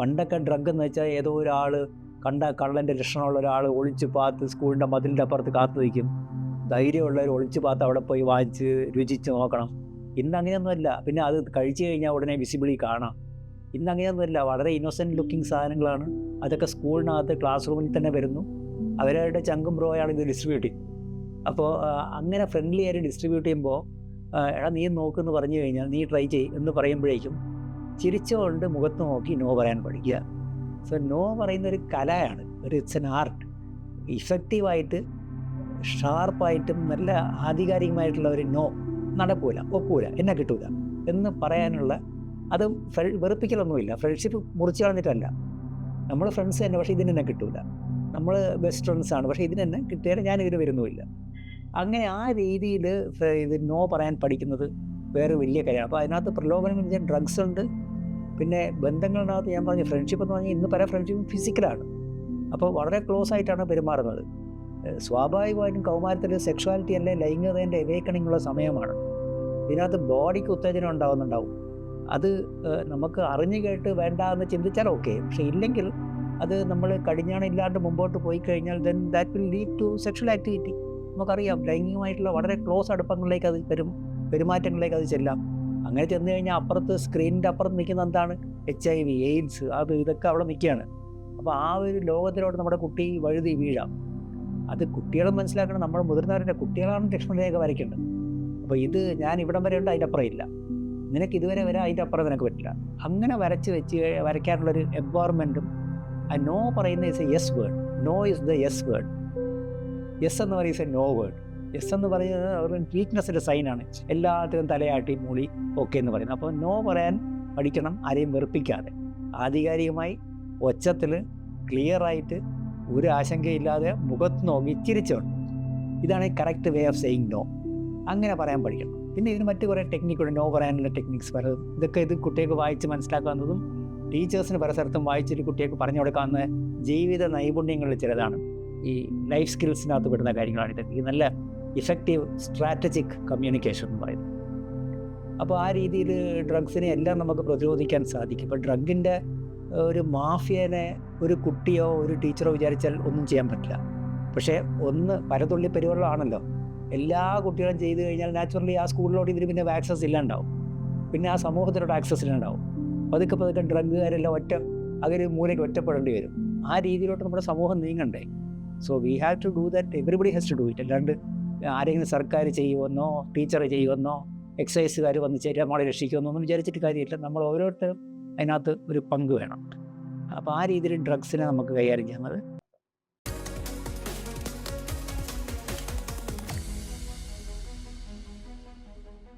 പണ്ടൊക്കെ ഡ്രഗ് എന്ന് വെച്ചാൽ ഏതോ ഒരാൾ കണ്ട കള്ളന്റെ ലക്ഷണമുള്ള ഒരാൾ ഒളിച്ച് പാത്ത് സ്കൂളിന്റെ മതിലിന്റെ അപ്പുറത്ത് കാത്തു നിൽക്കും. ധൈര്യമുള്ളവർ ഒളിച്ച് പാത്ത് അവിടെ പോയി വാങ്ങിച്ച് രുചിച്ച് നോക്കണം. ഇന്ന് അങ്ങനെയൊന്നുമല്ല പിന്നെ അത് കഴിച്ചു കഴിഞ്ഞാൽ ഉടനെ വിസിബിളി കാണാം. ഇന്ന് അങ്ങനെയൊന്നുമല്ല വളരെ ഇന്നോസെന്റ് ലുക്കിംഗ് സാധനങ്ങളാണ്. അതൊക്കെ സ്കൂളിനകത്ത് ക്ലാസ് റൂമിൽ തന്നെ വരുന്നു. അവരവരുടെ ചങ്കും ബ്രോയാണ് ഇത് ഡിസ്ട്രിബ്യൂട്ട് ചെയ്യും അപ്പോൾ അങ്ങനെ ഫ്രണ്ട്ലി ആയിട്ട് ഡിസ്ട്രിബ്യൂട്ട് ചെയ്യുമ്പോൾ എടാ നീ നോക്കുമെന്ന് പറഞ്ഞു കഴിഞ്ഞാൽ നീ ട്രൈ ചെയ് എന്ന് പറയുമ്പോഴേക്കും ചിരിച്ചുകൊണ്ട് മുഖത്ത് നോക്കി നോ പറയാൻ പഠിക്കുക. സോ നോ പറയുന്ന ഒരു കലയാണ് ഒരു ഇറ്റ്സ് എൻ ആർട്ട് ഇഫക്റ്റീവായിട്ട് ഷാർപ്പായിട്ടും നല്ല ആധികാരികമായിട്ടുള്ള ഒരു നോ നടക്കൂല ഒക്കൂല എന്നെ കിട്ടൂല എന്ന് പറയാനുള്ള അത് വെറുപ്പിക്കലൊന്നുമില്ല ഫ്രണ്ട്ഷിപ്പ് മുറിച്ച് കളഞ്ഞിട്ടല്ല. നമ്മൾ ഫ്രണ്ട്സ് തന്നെ പക്ഷേ ഇതിന് തന്നെ കിട്ടൂല. നമ്മൾ ബെസ്റ്റ് ഫ്രണ്ട്സ് ആണ് പക്ഷേ ഇതിന് തന്നെ കിട്ടിയാൽ ഞാൻ വരുന്നുമില്ല. അങ്ങനെ ആ രീതിയിൽ ഇത് നോ പറയാൻ പഠിക്കുന്നത് വേറെ വലിയ കാര്യമാണ്. അപ്പോൾ അതിനകത്ത് പ്രലോഭനം എന്ന് വെച്ചാൽ ഡ്രഗ്സ് ഉണ്ട് പിന്നെ ബന്ധങ്ങളിനകത്ത് ഞാൻ പറഞ്ഞു ഫ്രണ്ട്ഷിപ്പ് എന്ന് പറഞ്ഞാൽ ഇന്ന് പല ഫ്രണ്ട്ഷിപ്പും ഫിസിക്കലാണ് അപ്പോൾ വളരെ ക്ലോസ് ആയിട്ടാണ് പെരുമാറുന്നത്. സ്വാഭാവികമായിട്ടും കൗമാരത്തിൽ സെക്ഷുവാലിറ്റി അല്ലെ ലൈംഗികതേന്റെ ഇവേക്കണിങ്ങുള്ള ഉള്ള സമയമാണ്. ഇതിനകത്ത് ബോഡിക്ക് ഉത്തേജനം ഉണ്ടാകുന്നുണ്ടാവും അത് നമുക്ക് അറിഞ്ഞു കേട്ട് വേണ്ട എന്ന് ചിന്തിച്ചാൽ ഓക്കെ പക്ഷെ ഇല്ലെങ്കിൽ അത് നമ്മൾ കടിഞ്ഞാണില്ലാണ്ട് മുമ്പോട്ട് പോയി കഴിഞ്ഞാൽ then that will lead to sexual activity നമുക്കറിയാം ലൈംഗികമായിട്ടുള്ള വളരെ ക്ലോസ് അടുപ്പങ്ങളിലേക്ക് അത് പെരും പെരുമാറ്റങ്ങളിലേക്ക് അത് ചെല്ലാം. അങ്ങനെ ചെന്ന് കഴിഞ്ഞാൽ അപ്പുറത്ത് സ്ക്രീനിന്റെ അപ്പുറത്ത് നിൽക്കുന്ന എന്താണ്? എച്ച് ഐ വി എയ്ഡ്സ് അത് ഇതൊക്കെ അവിടെ നിൽക്കുകയാണ്. അപ്പോൾ ആ ഒരു ലോകത്തിലോട്ട് നമ്മുടെ കുട്ടി വഴുതി വീഴാം. അത് കുട്ടികളും മനസ്സിലാക്കണം. നമ്മൾ മുതിർന്നവരുടെ കുട്ടികളാണ് ലക്ഷ്മണരേഖ വരയ്ക്കേണ്ടത്. അപ്പോൾ ഇത് ഞാൻ ഇവിടം വരെ ഉണ്ട് അതിന്റെ അപ്പുറം ഇല്ല. നിനക്ക് ഇതുവരെ വരെ അതിന്റെ അപ്പുറം നിനക്ക് പറ്റില്ല. അങ്ങനെ വരച്ച് വെച്ച് വരയ്ക്കാനുള്ളൊരു എംപവർമെന്റും ആ നോ പറയുന്ന is a yes word no is the yes word yes എന്ന് പറയുന്നത് നോ വേർഡ് യെസ് എന്ന് പറയുന്നത് അവരുടെ വീക്ക്നെസ്സിന്റെ സൈനാണ് എല്ലാത്തിനും തലയാട്ടി മൂളി ഓക്കെ എന്ന് പറയുന്നത്. അപ്പോൾ നോ പറയാൻ പഠിക്കണം ആരെയും വെറുപ്പിക്കാതെ. ആധികാരികമായി ഒച്ചത്തിൽ ക്ലിയറായിട്ട് ഒരു ആശങ്കയില്ലാതെ മുഖത്ത് നോക്കി ചിരിച്ചുകൊണ്ട് ഇതാണ് correct way of saying no അങ്ങനെ പറയാൻ പഠിക്കണം. പിന്നെ ഇതിന് മറ്റു കുറേ ടെക്നിക്കുണ്ട് നോ പറയാനുള്ള ടെക്നിക്സ് പലതും ഇതൊക്കെ ഇത് കുട്ടികൾക്ക് വായിച്ച് മനസ്സിലാക്കാവുന്നതും ടീച്ചേഴ്സിന് പല സ്ഥലത്തും വായിച്ചിട്ട് കുട്ടികൾക്ക് പറഞ്ഞു കൊടുക്കാവുന്ന ജീവിത നൈപുണ്യങ്ങളിൽ ചിലതാണ്. ഈ ലൈഫ് സ്കിൽസിനകത്ത് പെടുന്ന കാര്യങ്ങളാണ് ഇതൊക്കെ. ഈ നല്ല ഇഫക്റ്റീവ് സ്ട്രാറ്റജിക് കമ്മ്യൂണിക്കേഷൻ എന്ന് പറയുന്നത്. അപ്പോൾ ആ രീതിയിൽ ഡ്രഗ്സിനെ എല്ലാം നമുക്ക് പ്രതിരോധിക്കാൻ സാധിക്കും. ഇപ്പോൾ ഡ്രഗിന്റെ ഒരു മാഫിയനെ ഒരു കുട്ടിയോ ഒരു ടീച്ചറോ വിചാരിച്ചാൽ ഒന്നും ചെയ്യാൻ പറ്റില്ല. പക്ഷേ ഒന്ന് പരതുള്ളി പെരുവെള്ളമാണല്ലോ. എല്ലാ കുട്ടികളും ചെയ്തു കഴിഞ്ഞാൽ നാച്ചുറലി ആ സ്കൂളിലോട്ട് ഇതിന് പിന്നെ ആക്സസ് ഇല്ലാണ്ടാവും. പിന്നെ ആ സമൂഹത്തിലോട്ട് ആക്സസ് ഇല്ലാണ്ടാവും. പതുക്കെ പതുക്കെ ഡ്രഗുകാരെല്ലാം ഒറ്റ അവർ മൂലയ്ക്ക് ഒറ്റപ്പെടേണ്ടി വരും. ആ രീതിയിലോട്ട് നമ്മുടെ സമൂഹം നീങ്ങണ്ടേ? So we have to do that everybody has to do it അല്ലാണ്ട് ആരെങ്കിലും സർക്കാർ ചെയ്യുമെന്നോ ടീച്ചർ ചെയ്യുമെന്നോ എക്സൈസുകാർ വന്ന് ചേരുക നമ്മളെ രക്ഷിക്കുമെന്നോ ഒന്നും വിചാരിച്ചിട്ട് കാര്യമില്ല. നമ്മൾ ഓരോരുത്തരും അതിനകത്ത് ഒരു പങ്ക് വേണം. അപ്പോൾ ആ രീതിയിൽ ഡ്രഗ്സിനെ നമുക്ക് കൈകാര്യം ചെയ്യുന്നത്